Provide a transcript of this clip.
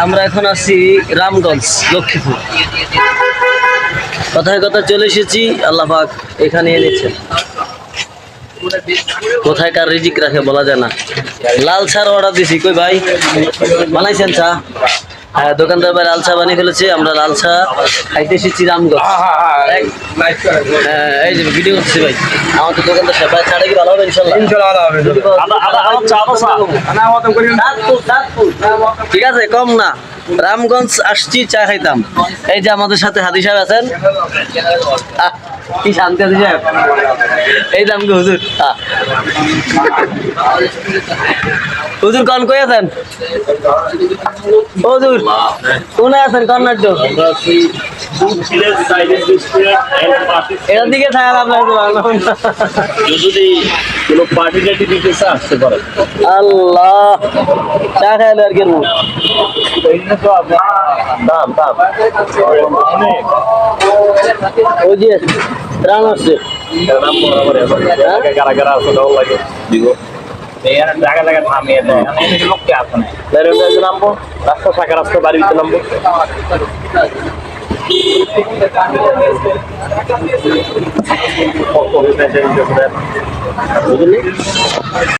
আমরা এখন আছি রামগঞ্জ, লক্ষ্মীপুর। কথায় কথা চলে এসেছি আল্লাহফাক এখানে এনেছেন কোথায় কার রিজিক রাখে বলা যায় না। লাল চার অর্ডার দিছি, কই ভাই? বানাইছেন চা? হ্যাঁ দোকানদার ভাই লাল চা বানিয়ে ফেলেছে, আমরা লাল চা খাইতে এসেছি রামগঞ্জ। এক- হ্যাঁ এই যে ভিডিও করছি ভাই। আমাদের দোকানদার সাহেব ভাই চাটা কি ভালো হবে ইনশাল্লাহ? সাতপুর, সাতপুর। ঠিক আছে কম না। রামগঞ্জ আসছি চা খাইতাম। এই যে আমাদের সাথে হাদি সাহেব আছেন। কি শান্তি হাদি সাহেব। এই যে আমাকে হুজুর। হুজুর কন কই আছেন? হুজুর কোনে আছেন কর্নাট্য এটার দিকে থাকা আপনার যদি কোনো পার্টি টাটি দিতে আসতে পারে। আল্লাহ চা খাইলো আর কি দাম দাম। ওই যে রান আসছে। নাম কারা কারা আছে লাগে। দিব। জায়গা জায়গা থামিয়ে দেয়। এখানে লোককে আসে না বেরোতে নামবো। রাস্তা শাখা রাস্তা বাড়িতে নামবো বুঝলি